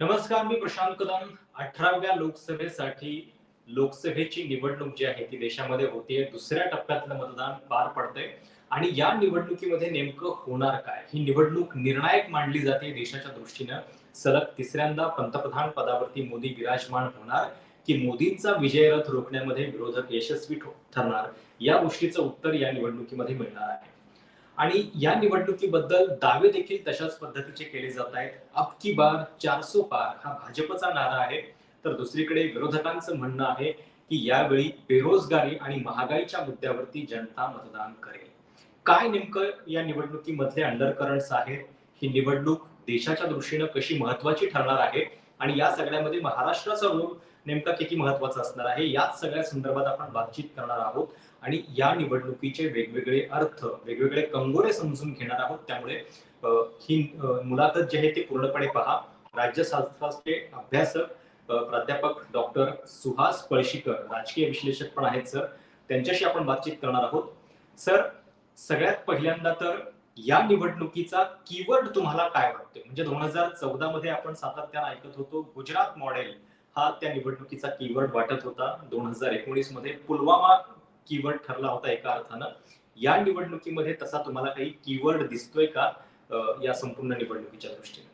नमस्कार मी प्रशांत कदम. अठराव्या लोकसभेसाठी लोकसभेची निवडणूक जी आहे ती देशामध्ये होतीये दुसऱ्या टप्प्यातलं मतदान पार पडतंय. आणि या निवडणुकीमध्ये नेमकं होणार काय? ही निवडणूक निर्णायक मानली जाते देशाच्या दृष्टीनं. सलग तिसऱ्यांदा पंतप्रधान पदावरती मोदी विराजमान होणार. की मोदींचा विजयरथ रोखण्यामध्ये विरोधक यशस्वी ठरणार. या गोष्टीचं उत्तर या निवडणुकीमध्ये मिळणार आहे. आणि या निवडणुकीबद्दल दावे देखील तशाच पद्धतीचे केले जात आहेत. अब की बार चारसो पार हा भाजपचा नारा आहे. तर दुसरीकडे विरोधकांचं म्हणणं आहे की यावेळी बेरोजगारी आणि महागाईच्या मुद्द्यावरती जनता मतदान करेल. काय नेमकं या निवडणुकीमधले अंडरकरंट्स आहेत? ही निवडणूक देशाच्या दृष्टीनं कशी महत्वाची ठरणार आहे? आणि या सगळ्यामध्ये महाराष्ट्राचा रोल नेमका किती महत्त्वाचा असणार आहे? याच सगळ्या संदर्भात आपण बातचीत करणार आहोत. आणि या निवडणुकीचे वेगवेगळे अर्थ वेगवेगळे कंगोरे समजून घेणार आहोत. त्यामुळे ही मुलाखत जे आहे ते पूर्णपणे पहा. राज्यशास्त्राचे अभ्यासक प्राध्यापक डॉक्टर सुहास पळशीकर राजकीय विश्लेषक पण आहेत सर. त्यांच्याशी आपण बातचीत करणार आहोत. सर सगळ्यात पहिल्यांदा तर या निवडणुकीचा कीवर्ड तुम्हाला काय वाटतोय? म्हणजे दोन हजार चौदा मध्ये आपण सातत्यानं ऐकत होतो गुजरात मॉडेल हा त्या निवडणुकीचा कीवर्ड वाटत होता. दोन हजार एकोणीसमध्ये पुलवामा कीवर्ड ठरला होता एका अर्थानं. या निवडणुकीमध्ये तसा तुम्हाला काही कीवर्ड दिसतोय का या संपूर्ण निवडणुकीच्या दृष्टीने?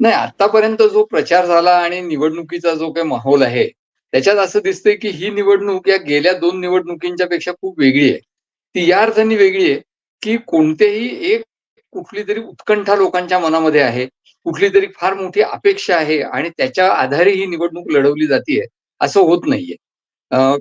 नाही आतापर्यंत जो प्रचार झाला आणि निवडणुकीचा जो काही माहोल आहे त्याच्यात असं दिसतंय की ही निवडणूक या गेल्या दोन निवडणुकींच्या पेक्षा खूप वेगळी आहे. ती या अर्थाने वेगळी आहे की कोणतेही एक कुठली तरी उत्कंठा लोकांच्या मनामध्ये आहे कुठली तरी फार मोठी अपेक्षा आहे आणि त्याच्या आधारे ही निवडणूक लढवली जाते असं होत नाहीये.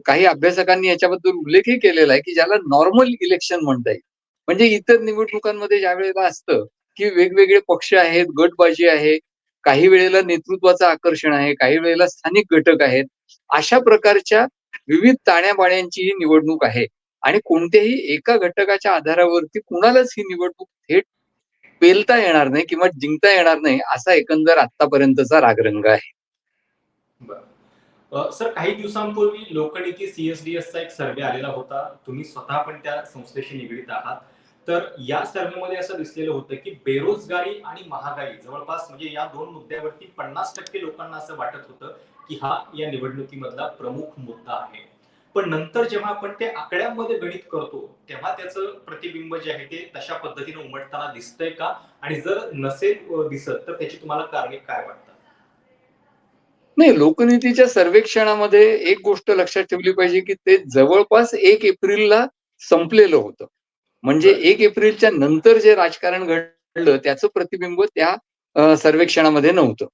काही अभ्यासकांनी याच्याबद्दल उल्लेखही केलेला आहे की ज्याला नॉर्मल इलेक्शन म्हणता येईल. म्हणजे इतर निवडणुकांमध्ये ज्या वेळेला असतं की वेगवेगळे पक्ष आहेत गटबाजी आहे काही वेळेला नेतृत्वाचं आकर्षण आहे काही वेळेला स्थानिक घटक आहेत अशा प्रकारच्या विविध ताण्याबाण्यांची ही निवडणूक आहे. आणि कोणत्याही एका घटकाच्या आधारावरती कुणालाच ही निवडणूक थेट पेलता येणार नाही किंवा जिंकता येणार नाही असा एकंदर आतापर्यंतचा रागरंग आहे. सर काही दिवसांपूर्वी लोकनीती सीएसडीएस चा एक सर्वे आलेला होता. तुम्ही स्वतः पण त्या संस्थेशी निगडीत आहात. तर या सर्वेमध्ये असं दिसलेलं होतं की बेरोजगारी आणि महागाई जवळपास म्हणजे या दोन मुद्द्यावरती पन्नास टक्के लोकांना असं वाटत होतं की हा या निवडणुकीमधला प्रमुख मुद्दा आहे. पण नंतर जेव्हा आपण ते आकड्यांमध्ये गणित करतो तेव्हा त्याचं प्रतिबिंब जे आहे ते तशा पद्धतीने उमटताना दिसतंय का? आणि जर नसेल दिसत तर त्याची तुम्हाला कारणे काय वाटतं नाही लोकनीतीच्या सर्वेक्षणामध्ये एक गोष्ट लक्षात ठेवली पाहिजे की ते जवळपास एक एप्रिलला संपलेलं होतं. म्हणजे एक एप्रिलच्या नंतर जे राजकारण घडलं त्याचं प्रतिबिंब त्या सर्वेक्षणामध्ये नव्हतं.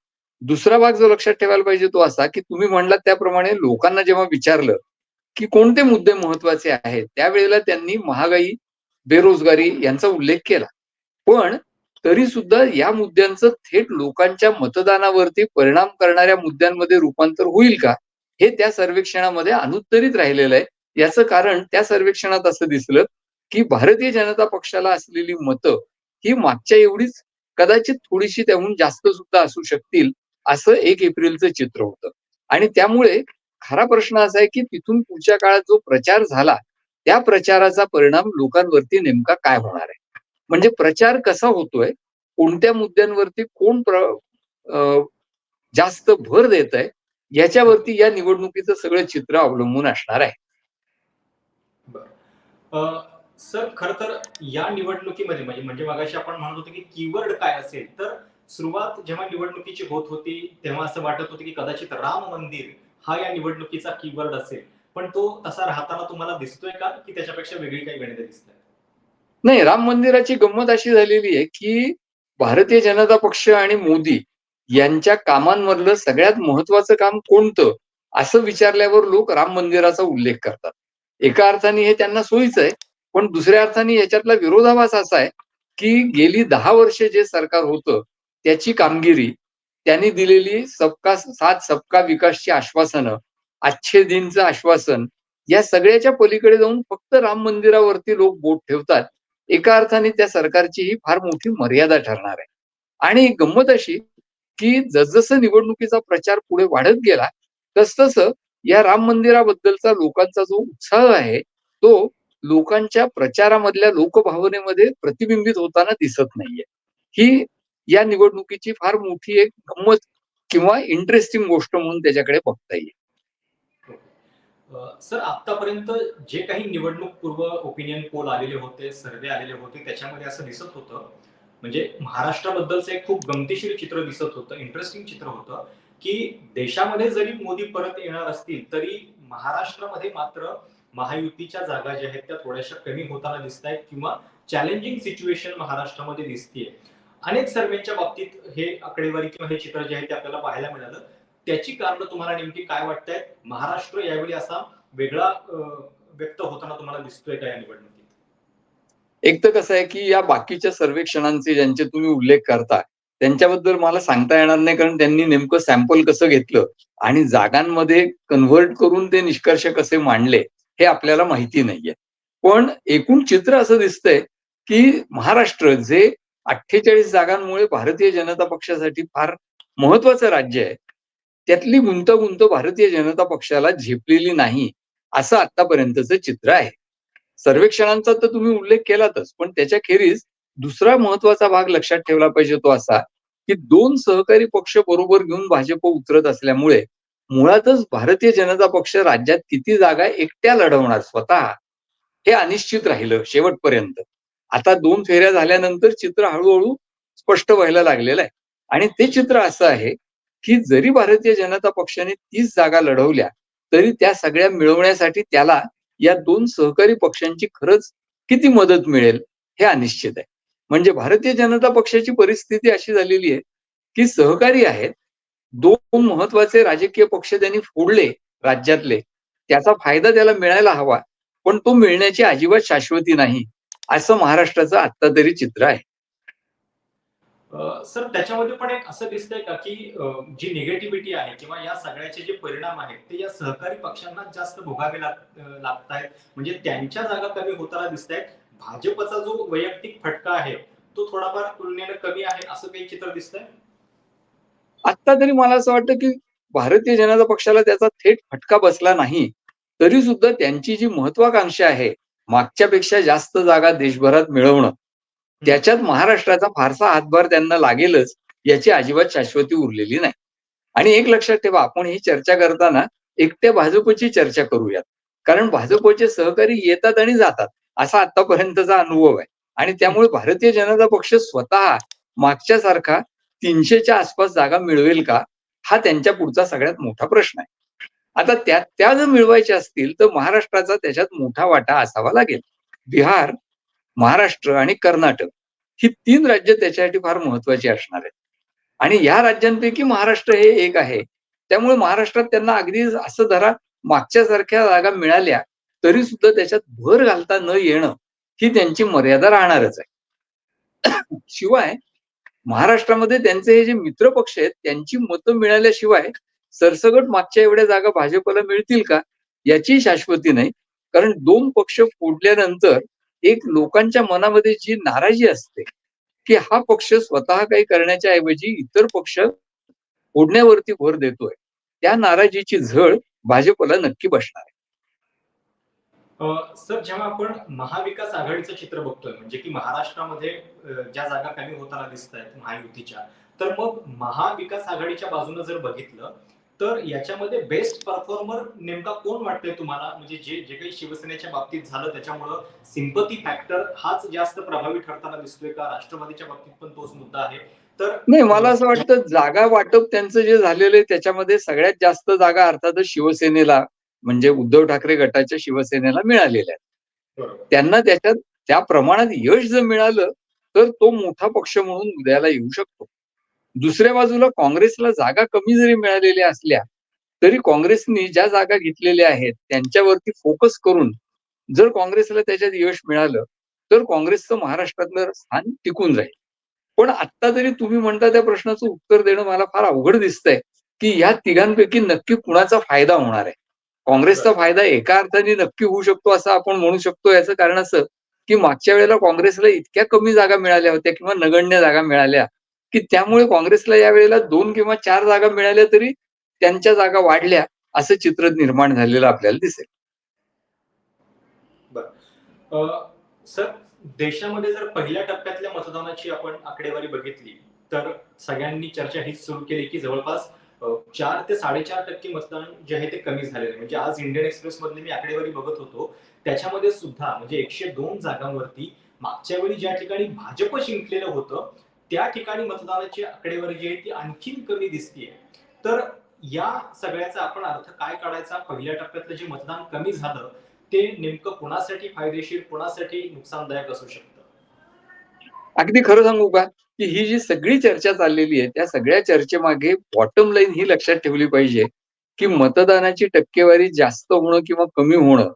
दुसरा भाग जो लक्षात ठेवायला पाहिजे तो असा की तुम्ही म्हणलात त्याप्रमाणे लोकांना जेव्हा विचारलं की कोणते मुद्दे महत्त्वाचे आहेत त्यावेळेला त्यांनी महागाई बेरोजगारी यांचा उल्लेख केला. पण तरी सुद्धा या मुद्द्यांचं थेट लोकांच्या मतदानावरती परिणाम करणाऱ्या मुद्द्यांमध्ये रूपांतर होईल का? हे त्या सर्वेक्षणामध्ये अनुत्तरित राहिलेलं आहे. याचं कारण त्या सर्वेक्षणात असं दिसलं की भारतीय जनता पक्षाला असलेली मतं ही मागच्या एवढीच कदाचित थोडीशी त्याहून जास्त सुद्धा असू शकतील असं एक एप्रिलचं चित्र होतं. आणि त्यामुळे खरा प्रश्न असा आहे की तिथून पुढच्या काळात जो प्रचार झाला त्या प्रचाराचा परिणाम लोकांवरती नेमका काय होणार आहे? म्हणजे प्रचार कसा होतोय? कोणत्या मुद्द्यांवरती कोण प्र जास्त भर देत आहे? याच्यावरती या निवडणुकीचं सगळं चित्र अवलंबून असणार आहे. सर खर तर या निवडणुकीमध्ये म्हणजे म्हणजे मगाशी आपण म्हणत होतो की कीवर्ड काय असेल तर सुरुवात जेव्हा निवडणुकीची होत होती तेव्हा असं वाटत होतं की कदाचित राम मंदिर हा या निवडणुकीचा कीवर्ड असेल. पण तो तसा राहताना तुम्हाला दिसतोय का? की त्याच्यापेक्षा वेगळी काही गणित दिसत नाही राम मंदिराची गंमत अशी झालेली आहे की भारतीय जनता पक्ष आणि मोदी यांच्या कामांमधलं सगळ्यात महत्वाचं काम कोणतं असं विचारल्यावर लोक राम मंदिराचा उल्लेख करतात. एका अर्थाने हे त्यांना सोयीचं आहे पण दुसऱ्या अर्थाने याच्यातला विरोधाभास असा आहे की गेली दहा वर्षे जे सरकार होतं त्याची कामगिरी त्यांनी दिलेली सबका साथ सबका विकासची आश्वासनं अच्छे दिनचं आश्वासन या सगळ्याच्या पलीकडे जाऊन फक्त राम मंदिरावरती लोक बोट ठेवतात. एका अर्थाने त्या सरकारची ही फार मोठी मर्यादा ठरणार आहे. आणि गंमत अशी की जसजसं निवडणुकीचा प्रचार पुढे वाढत गेला तसतसं या राम मंदिराबद्दलचा लोकांचा जो उत्साह आहे तो लोकांच्या प्रचारामधल्या लोकभावनेमध्ये प्रतिबिंबित होताना दिसत नाहीये. ही या निवडणुकीची फार मोठी एक गंमत किंवा इंटरेस्टिंग गोष्ट म्हणून त्याच्याकडे बघता येईल. सर आतापर्यंत जे काही निवडणूक पूर्व ओपिनियन पोल आलेले होते सर्वे आलेले होते त्याच्यामध्ये असं दिसत होतं म्हणजे महाराष्ट्राबद्दलचं एक खूप गमतीशीर चित्र दिसत होतं इंटरेस्टिंग चित्र होतं की देशामध्ये जरी मोदी परत येणार असतील तरी महाराष्ट्रामध्ये मात्र महायुतीच्या जागा ज्या आहेत त्या थोड्याशा कमी होताना दिसत आहेत किंवा चॅलेंजिंग सिच्युएशन महाराष्ट्रामध्ये दिसतीये. अनेक सर्वेच्या बाबतीत हे आकडेवारी किंवा हे चित्र जे आहे ते आपल्याला पाहायला मिळालं. त्याची कारण तुम्हाला नेमकी काय वाटतंय? महाराष्ट्र यावेळी असा वेगळा व्यक्त होताना तुम्हाला दिसतोय का या निवडणुकीत? एक तर कसं आहे की या बाकीच्या सर्वेक्षणांचे ज्यांचे तुम्ही उल्लेख करता त्यांच्याबद्दल मला सांगता येणार नाही कारण त्यांनी नेमकं सॅम्पल कसं घेतलं आणि जागांमध्ये कन्व्हर्ट करून ते निष्कर्ष कसे मांडले हे आपल्याला माहिती नाहीये. पण एकूण चित्र असं दिसतंय की महाराष्ट्र जे अठ्ठेचाळीस जागांमुळे भारतीय जनता पक्षासाठी फार महत्वाचं राज्य आहे त्यातली गुंतागुंत भारतीय जनता पक्षाला झेपलेली नाही असं आतापर्यंतचं चित्र आहे. सर्वेक्षणांचा तर तुम्ही उल्लेख केलातच पण त्याच्या खेरीज दुसरा महत्त्वाचा भाग लक्षात ठेवला पाहिजे तो असा की दोन सहकारी पक्ष बरोबर घेऊन भाजप उतरत असल्यामुळे मुळातच भारतीय जनता पक्ष राज्यात किती जागा एकट्या लढवणार स्वतः? हे अनिश्चित राहिलं शेवटपर्यंत. आता दोन फेऱ्या झाल्यानंतर चित्र हळूहळू स्पष्ट व्हायला लागलेलं आहे. आणि ते चित्र असं आहे की जरी भारतीय जनता पक्षाने तीस जागा लढवल्या तरी त्या सगळ्या मिळवण्यासाठी त्याला या दोन सहकारी पक्षांची खरंच किती मदत मिळेल हे अनिश्चित आहे. म्हणजे भारतीय जनता पक्षाची परिस्थिती अशी झालेली आहे की सहकारी आहेत दोन महत्त्वाचे राजकीय पक्ष त्यांनी फोडले राज्यातले त्याचा फायदा त्याला मिळायला हवा पण तो मिळण्याची अजिबात शाश्वती नाही असं महाराष्ट्राचं आत्ता तरी चित्र आहे. सर त्याच्यामध्ये पण एक असं दिसतंय का की जी निगेटिव्हिटी आहे किंवा या सगळ्याचे जे परिणाम आहेत ते या सहकारी पक्षांना जास्त भोगावे लागत आहेत म्हणजे त्यांच्या जागा कमी होताना दिसत आहेत भाजपचा जो वैयक्तिक फटका आहे तो थोडाफार तुलनेनं कमी आहे असं काही चित्र दिसतंय? आता तरी मला असं वाटतं की भारतीय जनता पक्षाला त्याचा थेट फटका बसला नाही. तरी सुद्धा त्यांची जी महत्वाकांक्षा आहे मागच्यापेक्षा जास्त जागा देशभरात मिळवणं त्याच्यात महाराष्ट्राचा फारसा हातभार त्यांना लागेलच याची अजिबात शाश्वती उरलेली नाही. आणि एक लक्षात ठेवा आपण ही चर्चा करताना एकट्या भाजपची चर्चा करूयात. कारण भाजपचे सहकारी येतात आणि जातात असा आतापर्यंतचा अनुभव आहे. आणि त्यामुळे भारतीय जनता पक्ष स्वतः मागच्या सारखा तीनशेच्या आसपास जागा मिळवेल का हा त्यांच्या पुढचा सगळ्यात मोठा प्रश्न आहे. आता त्या त्या जर मिळवायच्या असतील तर महाराष्ट्राचा त्याच्यात मोठा वाटा असावा लागेल. बिहार महाराष्ट्र आणि कर्नाटक ही तीन राज्य त्याच्यासाठी फार महत्वाची असणार आहेत. आणि या राज्यांपैकी महाराष्ट्र हे एक आहे. त्यामुळे महाराष्ट्रात त्यांना अगदी असं धरा मागच्या सारख्या जागा मिळाल्या तरी सुद्धा त्याच्यात भर घालता न येणं ही त्यांची मर्यादा राहणारच आहे. शिवाय महाराष्ट्रामध्ये त्यांचे हे जे मित्र पक्ष आहेत त्यांची मतं मिळाल्याशिवाय सरसगट मागच्या एवढ्या जागा भाजपला मिळतील का याची शाश्वती नाही. कारण दोन पक्ष फोडल्यानंतर एक लोकांच्या मनामध्ये जी नाराजी असते की हा पक्ष स्वतः काही करण्याच्या ऐवजी इतर पक्ष ओढण्यावरती भर देतोय त्या नाराजीची झळ भाजपला नक्की बसणार आहे. सर जेव्हा आपण महाविकास आघाडीचं चित्र बघतोय म्हणजे की महाराष्ट्रामध्ये ज्या जागा कमी होताना दिसत आहेत महायुतीच्या तर मग महाविकास आघाडीच्या बाजूने जर बघितलं तर याच्यामध्ये बेस्ट परफॉर्मर नेमका कोण वाटतंय तुम्हाला? म्हणजे जे जे काही शिवसेनेच्या बाबतीत झालं त्याच्यामुळं सिंपती फॅक्टर हाच जास्त प्रभावी ठरताना दिसतोय का? राष्ट्रवादीच्या बाबतीत पण तोच मुद्दा आहे. तर नाही मला असं वाटतं जागा वाटप त्यांचं जे झालेलं आहे त्याच्यामध्ये सगळ्यात जास्त जागा अर्थातच शिवसेनेला म्हणजे उद्धव ठाकरे गटाच्या शिवसेनेला मिळालेल्या आहेत. त्यांना त्याच्यात त्या प्रमाणात यश जर मिळालं तर तो मोठा पक्ष म्हणून उद्याला येऊ शकतो. दुसऱ्या बाजूला काँग्रेसला जागा कमी जरी मिळालेल्या असल्या तरी काँग्रेसने ज्या जागा घेतलेल्या आहेत त्यांच्यावरती फोकस करून जर काँग्रेसला त्याच्यात यश मिळालं तर काँग्रेसचं महाराष्ट्रातलं स्थान टिकून जाईल. पण आत्ता तरी तुम्ही म्हणता त्या प्रश्नाचं उत्तर देणं मला फार अवघड दिसतंय की या तिघांपैकी नक्की कुणाचा फायदा होणार आहे? काँग्रेसचा फायदा एका अर्थाने नक्की होऊ शकतो असं आपण म्हणू शकतो याचं कारण असं की मागच्या वेळेला काँग्रेसला इतक्या कमी जागा मिळाल्या होत्या किंवा नगण्य जागा मिळाल्या की त्यामुळे काँग्रेसला या वेळेला दोन किंवा चार जागा मिळाल्या तरी त्यांच्या जागा वाढल्या असं चित्र निर्माण झालेलं आपल्याला दिसेल. सर देशामध्ये जर पहिल्या टप्प्यातल्या मतदानाची आपण आकडेवारी बघितली तर सगळ्यांनी चर्चा हीच सुरू केली की जवळपास चार ते साडेचार टक्के मतदान जे आहे ते कमी झालेलं आहे. म्हणजे आज इंडियन एक्सप्रेस मधले मी आकडेवारी बघत होतो. त्याच्यामध्ये सुद्धा म्हणजे एकशे दोन जागांवरती मागच्या वेळी ज्या ठिकाणी भाजप जिंकलेलं होतं त्या ठिकाणी मतदानाची आकडेवारी जी आहे ती आणखीन कमी दिसतीये. तर या सगळ्याचा आपण अर्थ काय काढायचा? पहिल्या टप्प्यातलं जे मतदान कमी झालं ते नेमकं कुणासाठी फायदेशीर कुणासाठी नुकसानदायक असू शकतं? अगदी खरं सांगू का? की ही जी सगळी चर्चा चाललेली आहे त्या सगळ्या चर्चेमागे बॉटम लाईन ही लक्षात ठेवली पाहिजे की मतदानाची टक्केवारी जास्त होणं किंवा कमी होणं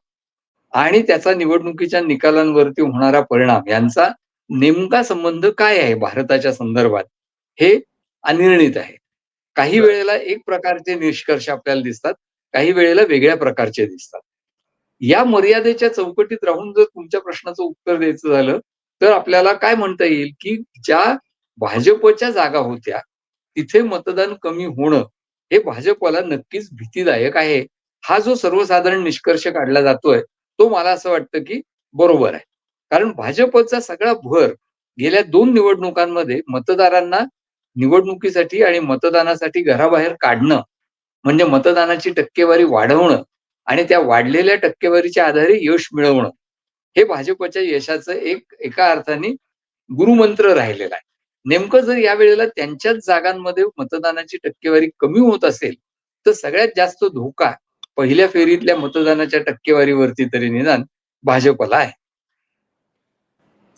आणि त्याचा निवडणुकीच्या निकालांवरती होणारा परिणाम यांचा नेमका संबंध काय आहे भारताच्या संदर्भात? हे अनिर्णित आहे. काही वेळेला एक प्रकारचे निष्कर्ष आपल्याला दिसतात काही वेळेला वेगळ्या प्रकारचे दिसतात. या मर्यादेच्या चौकटीत राहून जर तुमच्या प्रश्नाचं उत्तर द्यायचं झालं तर आपल्याला काय म्हणता येईल की ज्या भाजपच्या जागा होत्या तिथे मतदान कमी होणं हे भाजपला नक्कीच भीतीदायक आहे. हा जो सर्वसाधारण निष्कर्ष काढला जातोय तो मला असं वाटतं की बरोबर आहे. कारण भाजपचा सगळा भर गेल्या दोन निवडणुकांमध्ये मतदारांना निवडणुकीसाठी आणि मतदानासाठी घराबाहेर काढणं म्हणजे मतदानाची टक्केवारी वाढवणं आणि त्या वाढलेल्या टक्केवारीच्या आधारे यश मिळवणं हे भाजपच्या यशाचं एक एका अर्थाने गुरुमंत्र राहिलेला आहे. नेमकं जर या वेळेला त्यांच्याच जागांमध्ये मतदानाची टक्केवारी कमी होत असेल तर सगळ्यात जास्त धोका पहिल्या फेरीतल्या मतदानाच्या टक्केवारीवरती तरी निदान भाजपला आहे.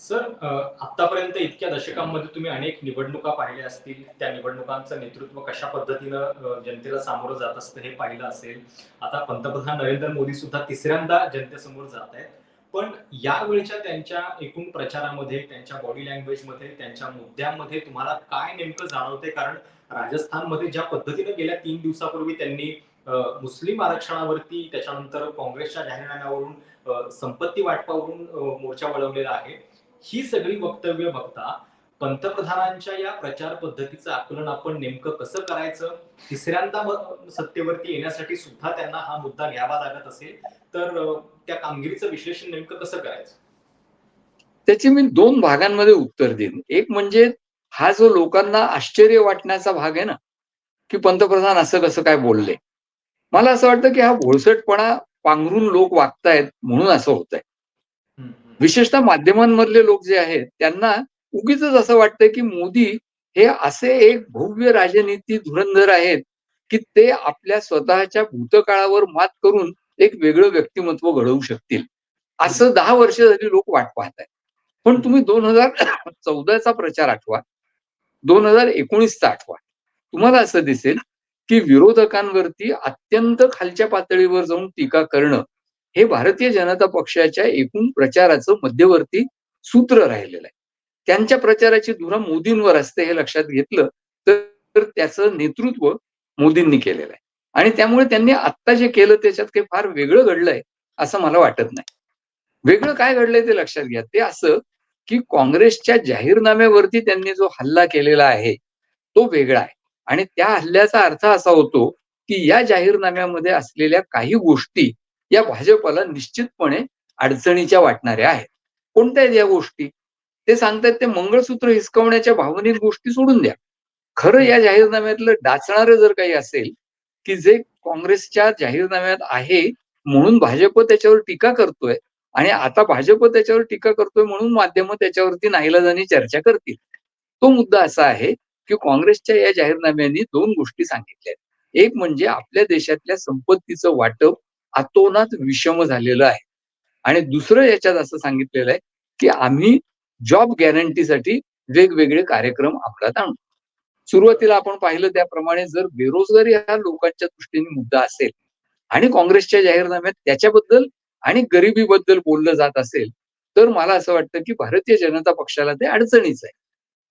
सर आतापर्यंत इतक्या दशकांमध्ये तुम्ही अनेक निवडणुका पाहिल्या असतील. त्या निवडणुकांचं नेतृत्व कशा पद्धतीनं जनतेला सामोरं जात असतं हे पाहिलं असेल. आता पंतप्रधान नरेंद्र मोदी सुद्धा तिसऱ्यांदा जनतेसमोर जात आहेत. पण यावेळच्या त्यांच्या एकूण प्रचारामध्ये त्यांच्या बॉडी लँग्वेजमध्ये त्यांच्या मुद्द्यांमध्ये तुम्हाला काय नेमकं जाणवते कारण राजस्थानमध्ये ज्या पद्धतीनं गेल्या तीन दिवसापूर्वी त्यांनी मुस्लिम आरक्षणावरती त्याच्यानंतर काँग्रेसच्या जाहीरनाम्यावरून संपत्ती वाटपावरून मोर्चा वळवलेला आहे. ही सगळी वक्तव्य बघता पंतप्रधानांच्या या प्रचार पद्धतीचं आकलन आपण नेमकं कसं करायचं? तिसऱ्यांदा सत्तेवरती येण्यासाठी सुद्धा त्यांना हा मुद्दा घ्यावा लागत असेल तर त्या कामगिरीचं विश्लेषण नेमकं कसं करायचं? त्याची मी दोन भागांमध्ये उत्तर देईन. एक म्हणजे हा जो लोकांना आश्चर्य वाटण्याचा भाग आहे ना की पंतप्रधान असं कसं काय बोलले. मला असं वाटतं की हा भोळसटपणा पांघरून लोक वागतायत म्हणून असं होत आहे. विशेषतः माध्यमांमधले लोक जे आहेत त्यांना उगीच असं वाटतं की मोदी हे असे एक भव्य राजनीती धुरंधर आहेत की ते आपल्या स्वतःच्या भूतकाळावर मात करून एक वेगळं व्यक्तिमत्व घडवू शकतील. असं दहा वर्ष झाली लोक वाट पाहत आहेत. पण तुम्ही दोन हजार चौदाचा प्रचार आठवा. दोन हजार एकोणीसचा आठवा. तुम्हाला असं दिसेल की विरोधकांवरती अत्यंत खालच्या पातळीवर जाऊन टीका करणं हे भारतीय जनता पक्षाच्या एकूण प्रचाराचं मध्यवर्ती सूत्र राहिलेलं आहे. त्यांच्या प्रचाराची धुरा मोदींवर असते हे लक्षात घेतलं तर त्याचं नेतृत्व मोदींनी केलेलं आहे. आणि त्यामुळे त्यांनी आत्ता जे केलं त्याच्यात काही फार वेगळं घडलंय असं मला वाटत नाही. वेगळं काय घडलंय ते लक्षात घ्या. ते असं की काँग्रेसच्या जाहीरनाम्यावरती त्यांनी जो हल्ला केलेला आहे तो वेगळा आहे. आणि त्या हल्ल्याचा अर्थ असा होतो की या जाहीरनाम्यामध्ये असलेल्या काही गोष्टी या भाजपला निश्चितपणे अडचणीच्या वाटणाऱ्या आहेत. कोणत्या आहेत या गोष्टी? ते सांगतात ते मंगळसूत्र हिसकवण्याच्या भावनिक गोष्टी सोडून द्या. खरं या जाहीरनाम्यातलं डाचणारं जर काही असेल की जे काँग्रेसच्या जाहीरनाम्यात आहे म्हणून भाजप त्याच्यावर टीका करतोय आणि आता भाजप त्याच्यावर टीका करतोय म्हणून माध्यम त्याच्यावरती नाईलाजाने चर्चा करतील. तो मुद्दा असा आहे की काँग्रेसच्या या जाहीरनाम्यांनी दोन गोष्टी सांगितल्या आहेत. एक म्हणजे आपल्या देशातल्या संपत्तीचं वाटप अतोनात विषम झालेलं आहे. आणि दुसरं याच्यात असं सांगितलेलं आहे की आम्ही जॉब गॅरंटीसाठी वेगवेगळे कार्यक्रम अंमलात आणू. सुरुवातीला आपण पाहिलं त्याप्रमाणे जर बेरोजगारी हा लोकांच्या दृष्टीने मुद्दा असेल आणि काँग्रेसच्या जाहीरनाम्यात त्याच्याबद्दल आणि गरिबीबद्दल बोललं जात असेल तर मला असं वाटतं की भारतीय जनता पक्षाला ते अडचणीच आहे.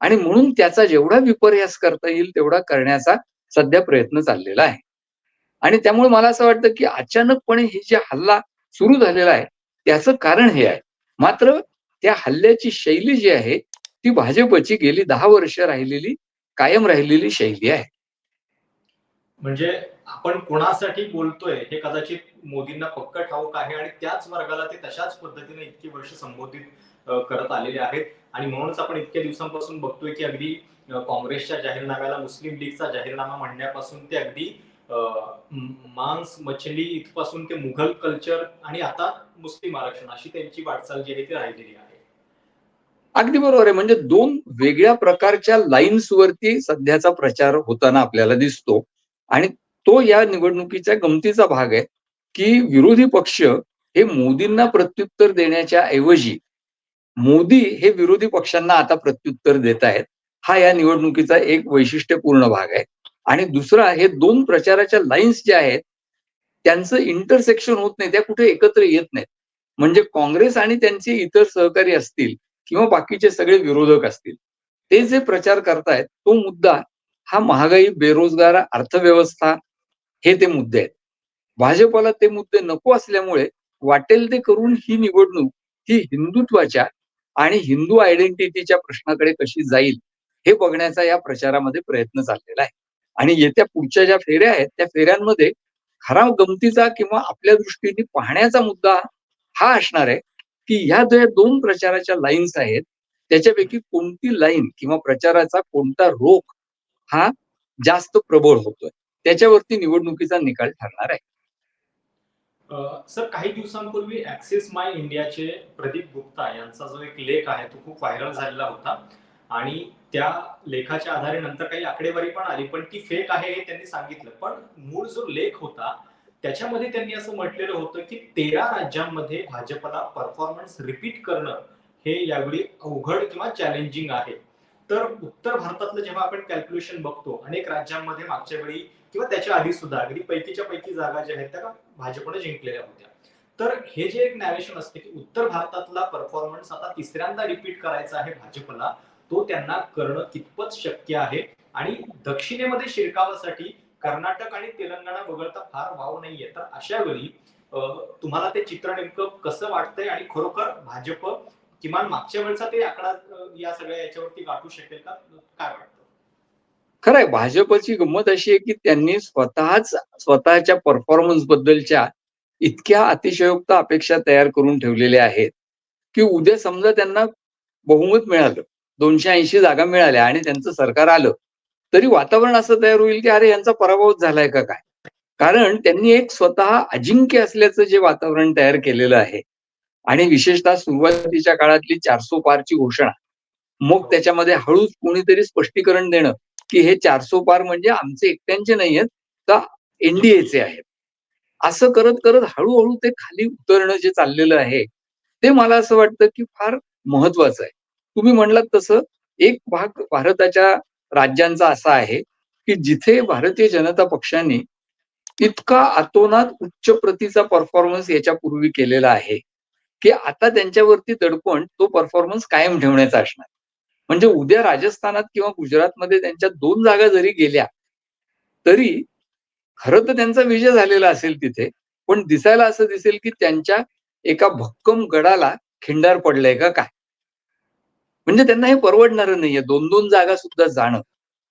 आणि म्हणून त्याचा जेवढा विपर्यास करता येईल तेवढा करण्याचा सध्या प्रयत्न चाललेला आहे. आणि त्यामुळे मला असं वाटतं की अचानकपणे हे जे हल्ला सुरू झालेला आहे त्याचं कारण हे आहे. मात्र त्या हल्ल्याची शैली जी आहे ती भाजपची गेली दहा वर्ष राहिलेली कायम राहिलेली शैली आहे. म्हणजे आपण कोणासाठी बोलतोय हे कदाचित मोदींना पक्क ठाऊक आहे आणि त्याच वर्गाला ते तशाच पद्धतीने इतकी वर्ष संबोधित करत आलेले आहेत. आणि म्हणूनच आपण इतक्या दिवसांपासून बघतोय की अगदी काँग्रेसच्या जाहीरनाम्याला मुस्लिम लीगचा जाहीरनामा म्हणण्यापासून ते अगदी मांस मछली इथपासून ते मुघल कल्चर आणि आता मुस्लिम आरक्षण अशी त्यांची वाटचाल जी आहे ती राहिलेली आहे. अगदी बरोबर आहे. म्हणजे दोन वेगळ्या प्रकारच्या लाईन्स वरती सध्याचा प्रचार होताना आपल्याला दिसतो. आणि तो या निवडणुकीच्या गमतीचा भाग आहे की विरोधी पक्ष हे मोदींना प्रत्युत्तर देण्याच्या ऐवजी मोदी हे विरोधी पक्षांना आता प्रत्युत्तर देत आहेत. हा या निवडणुकीचा एक वैशिष्ट्यपूर्ण भाग आहे. आणि दुसरा हे दोन प्रचाराच्या लाईन्स ज्या आहेत त्यांचं इंटरसेक्शन होत नाही त्या कुठे एकत्र येत नाहीत. म्हणजे काँग्रेस आणि त्यांचे इतर सहकारी असतील किंवा बाकीचे सगळे विरोधक असतील ते जे प्रचार करतायत तो मुद्दा हा महागाई बेरोजगार अर्थव्यवस्था हे ते मुद्दे आहेत. भाजपला ते मुद्दे नको असल्यामुळे वाटेल ते करून ही निवडणूक ही हिंदुत्वाच्या आणि हिंदू आयडेंटिटीच्या प्रश्नाकडे कशी जाईल हे बघण्याचा या प्रचारामध्ये प्रयत्न चाललेला आहे. आणि येत्या पुढच्या ज्या फेऱ्या आहेत त्या फेऱ्यांमध्ये खरा गमतीचा किंवा आपल्या दृष्टीने पाहण्याचा मुद्दा हा असणार आहे की ह्या ज्या दोन प्रचाराच्या लाईन्स आहेत त्याच्यापैकी कोणती लाईन किंवा प्रचाराचा कोणता रोख हा जास्त प्रबळ होतोय? त्याच्यावरती निवडणुकीचा निकाल ठरणार आहे. सर काही दिवसांपूर्वी ऍक्सिस माय इंडियाचे प्रदीप गुप्ता यांचा जो एक लेख आहे तो खूप व्हायरल झालेला होता. आणि त्या लेखाच्या आधारे नंतर काही आकडेवारी पण आली पण ती फेक आहे हे त्यांनी सांगितलं. पण मूळ जो लेख होता त्याच्यामध्ये त्यांनी असं म्हटलेलं होतं की तेरा राज्यांमध्ये भाजपला परफॉर्मन्स रिपीट करणं हे यावेळी अवघड किंवा चॅलेंजिंग आहे. तर उत्तर भारतातलं जेव्हा आपण कॅल्क्युलेशन बघतो अनेक राज्यांमध्ये मागच्या वेळी किंवा त्याच्या आधी सुद्धा अगदी पैकीच्या पैकी जागा ज्या आहेत त्या भाजपने जिंकलेल्या होत्या. तर हे जे एक नॅरेशन असते की उत्तर भारतातला परफॉर्मन्स आता तिसऱ्यांदा रिपीट करायचा आहे भाजपला तो त्यांना करणं कितपत शक्य आहे? आणि दक्षिणेमध्ये शिरकावासाठी कर्नाटक आणि तेलंगणा वगळता फार वाव नाहीये. तर अशा वेळी तुम्हाला ते चित्र नेमकं कसं वाटतंय? आणि खरोखर भाजप किमान मागच्या वेळचा ते आकडा या सगळ्या याच्यावरती गाठू शकेल का? काय वाटतं? खरं आहे भाजपची गंमत अशी आहे की त्यांनी स्वतःच स्वतःच्या परफॉर्मन्स बद्दलच्या इतक्या अतिशयोक्त अपेक्षा तयार करून ठेवलेल्या आहेत की उद्या समजा त्यांना बहुमत मिळालं दोनशे ऐंशी जागा मिळाल्या आणि त्यांचं सरकार आलं. तरी वातावरण असं तयार होईल की अरे यांचा पराभव झालाय का काय? कारण त्यांनी एक स्वतः अजिंक्य असल्याचं जे वातावरण तयार केलेलं आहे. आणि विशेषतः सुरुवातीच्या काळातली चारसो पारची घोषणा. मग त्याच्यामध्ये हळूच कोणीतरी स्पष्टीकरण देणं की हे चारसो पार म्हणजे आमचे एकट्यांचे नाही आहेत तर एनडीएचे आहेत? असं करत करत हळूहळू ते खाली उतरणं जे चाललेलं आहे ते मला असं वाटतं की फार महत्वाचं आहे. तुम्ही म्हणलात तसं एक भाग भारताच्या राज्यांचा असा आहे की जिथे भारतीय जनता पक्षाने इतका अतोनात उच्च प्रतीचा परफॉर्मन्स याच्यापूर्वी केलेला आहे की आता त्यांच्यावरती दडपण तो परफॉर्मन्स कायम ठेवण्याचा असणार. म्हणजे उद्या राजस्थानात किंवा गुजरातमध्ये त्यांच्या दोन जागा जरी गेल्या तरी खरं तर त्यांचा विजय झालेला असेल तिथे पण दिसायला असं दिसेल की त्यांच्या एका भक्कम गडाला खिंडार पडलंय का काय? म्हणजे त्यांना हे परवडणारं नाहीये. दोन दोन जागा सुद्धा जाणं.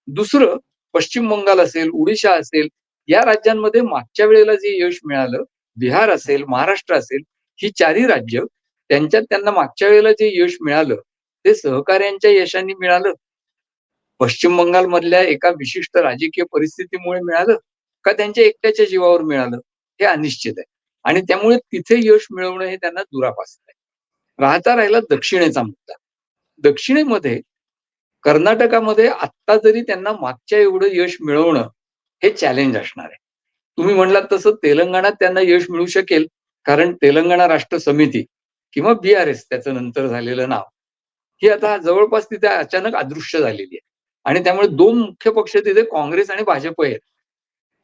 दुसरं पश्चिम बंगाल असेल ओडिशा असेल या राज्यांमध्ये मागच्या वेळेला जे यश मिळालं बिहार असेल महाराष्ट्र असेल ही चारही राज्य त्यांच्यात त्यांना मागच्या वेळेला जे यश मिळालं ते सहकार्यांच्या यशाने मिळालं. पश्चिम बंगाल मधल्या एका विशिष्ट राजकीय परिस्थितीमुळे मिळालं का त्यांच्या एकट्याच्या जीवावर मिळालं हे अनिश्चित आहे. आणि त्यामुळे तिथे यश मिळवणं हे त्यांना दुरापास्त आहे. राहता राहिला दक्षिणेचा मुद्दा. दक्षिणेमध्ये कर्नाटकामध्ये आत्ता जरी त्यांना मागच्या एवढं यश मिळवणं हे चॅलेंज असणार आहे. तुम्ही म्हणलात तसं तेलंगणात त्यांना यश मिळू शकेल कारण तेलंगणा राष्ट्र समिती किंवा बीआरएस त्याचं नंतर झालेलं नाव ही आता जवळपास तिथे अचानक अदृश्य झालेली आहे. आणि त्यामुळे दोन मुख्य पक्ष तिथे काँग्रेस आणि भाजप आहेत.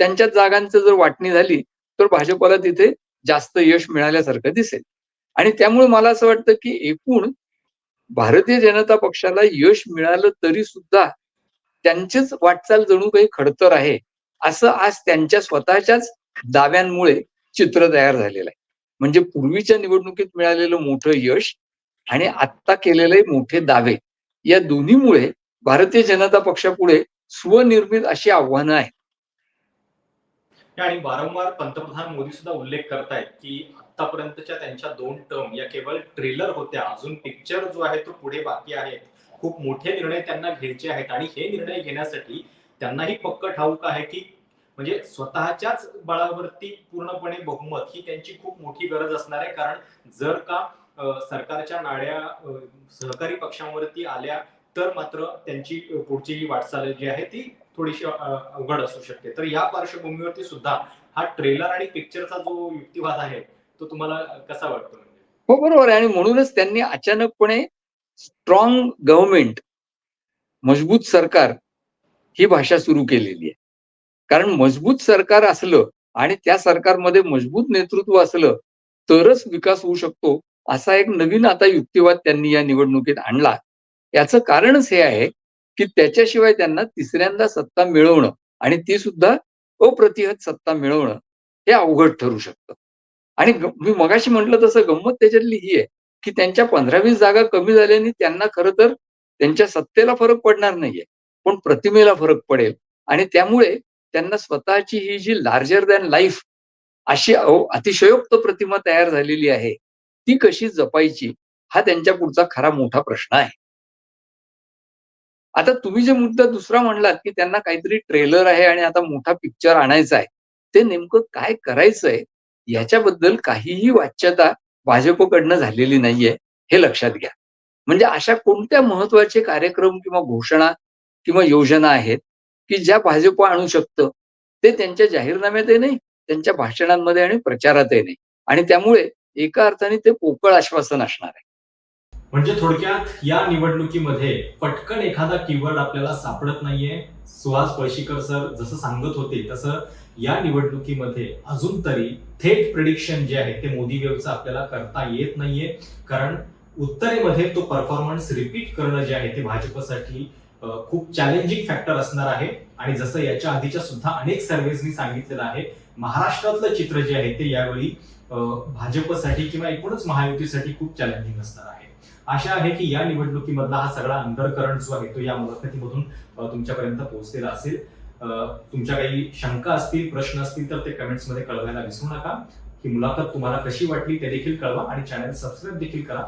त्यांच्या जागांचं जर वाटणी झाली तर भाजपला तिथे जास्त यश मिळाल्यासारखं दिसेल. आणि त्यामुळे मला असं वाटतं की एकूण भारतीय जनता पक्षाला यश मिळालं तरी सुद्धा त्यांचीच वाटचाल जणू काही खडतर आहे असं आज त्यांच्या स्वतःच्याच दाव्यांमुळे चित्र तयार झालेलं आहे. म्हणजे पूर्वीच्या निवडणुकीत मिळालेलं मोठं यश आणि आत्ता केलेले मोठे दावे या दोन्हीमुळे भारतीय जनता पक्षापुढे स्वनिर्मित अशी आव्हानं आहेत. आणि वारंवार पंतप्रधान मोदी सुद्धा उल्लेख करतायत की आतापर्यंतच्या त्यांच्या दोन टर्म या केवळ ट्रेलर होत्या. अजून पिक्चर जो आहे तो पुढे बाकी आहे. खूप मोठे निर्णय त्यांना घ्यायचे आहेत आणि हे निर्णय घेण्यासाठी त्यांनाही पक्क ठाऊक आहे की म्हणजे स्वतःच्याच बळावरती पूर्णपणे बहुमत ही त्यांची खूप मोठी गरज असणार आहे. कारण जर का सरकारच्या नाड्या सहकारी पक्षांवरती आल्या तर मात्र त्यांची पुढची जी वाटचाल जी आहे ती थोडीशी अवघड असू शकते. तर या पार्श्वभूमीवरती सुद्धा हा ट्रेलर आणि पिक्चरचा जो युक्तिवाद आहे तो तुम्हाला कसा वाटतो म्हणजे? हो बरोबर आहे. आणि म्हणूनच त्यांनी अचानकपणे स्ट्रॉंग गव्हर्नमेंट मजबूत सरकार ही भाषा सुरू केलेली आहे. कारण मजबूत सरकार असलं आणि त्या सरकारमध्ये मजबूत नेतृत्व असलं तरच विकास होऊ शकतो असा एक नवीन आता युक्तिवाद त्यांनी या निवडणुकीत आणला. याचं कारणच हे आहे की त्याच्याशिवाय त्यांना तिसऱ्यांदा सत्ता मिळवणं आणि ती सुद्धा अप्रतिहत सत्ता मिळवणं हे अवघड ठरू शकतं. आणि मी मगाशी म्हटलं तसं गंमत त्याच्यातली ही आहे की त्यांच्या पंधरा वीस जागा कमी झाल्याने त्यांना खरं तर त्यांच्या सत्तेला फरक पडणार नाहीये पण प्रतिमेला फरक पडेल. आणि त्यामुळे त्यांना स्वतःची ही जी लार्जर दॅन लाईफ अशी अतिशयोक्त प्रतिमा तयार झालेली आहे ती कशी जपायची हा त्यांच्या पुढचा खरा मोठा प्रश्न आहे. आता तुम्ही जे मुद्दा दुसरा म्हणलात की त्यांना काहीतरी ट्रेलर आहे आणि आता मोठा पिक्चर आणायचा आहे ते नेमकं काय करायचंय याच्याबद्दल काहीही वाच्यता भाजपकडनं झालेली नाहीये हे लक्षात घ्या. म्हणजे अशा कोणत्या महत्त्वाचे कार्यक्रम किंवा घोषणा किंवा योजना आहेत की ज्या भाजप आणू शकतं ते त्यांच्या जाहीरनाम्यातही नाही त्यांच्या भाषणांमध्ये आणि प्रचारातही नाही. आणि त्यामुळे एका अर्थाने ते पोकळ आश्वासन असणार आहे. म्हणजे थोडक्यात या निवडणुकीमध्ये पटकन एखादा कीवर्ड आपल्याला सापडत नाहीये. सुहास पळशीकर सर जसं सांगत होते तसं या निवडणुकीमध्ये अजून तरी थेट प्रिडिक्शन जे आहे ते मोदी वेव्हचं आपल्याला करता येत नाहीये. कारण उत्तरेमध्ये तो परफॉर्मन्स रिपीट करणं जे आहे ते भाजपसाठी खूप चॅलेंजिंग फॅक्टर असणार आहे. आणि जसं याच्या आधीच्या सुद्धा अनेक सर्व्हेजनी सांगितलेलं आहे महाराष्ट्रातलं चित्र जे आहे ते यावेळी भाजपसाठी किंवा एकूणच महायुतीसाठी खूप चॅलेंजिंग असणार आहे. आशा आहे की या निवडणुकीमधला हा सगळा अंडरकरंट जो आहे तो या मुलाखतीमधून तुमच्यापर्यंत पोहोचलेला असेल. तुमच्या काही शंका असतील प्रश्न असतील तर ते कमेंट्समध्ये कळवायला विसरू नका. ही मुलाखत तुम्हाला कशी वाटली ते देखील कळवा आणि चॅनल सबस्क्राईब देखील करा.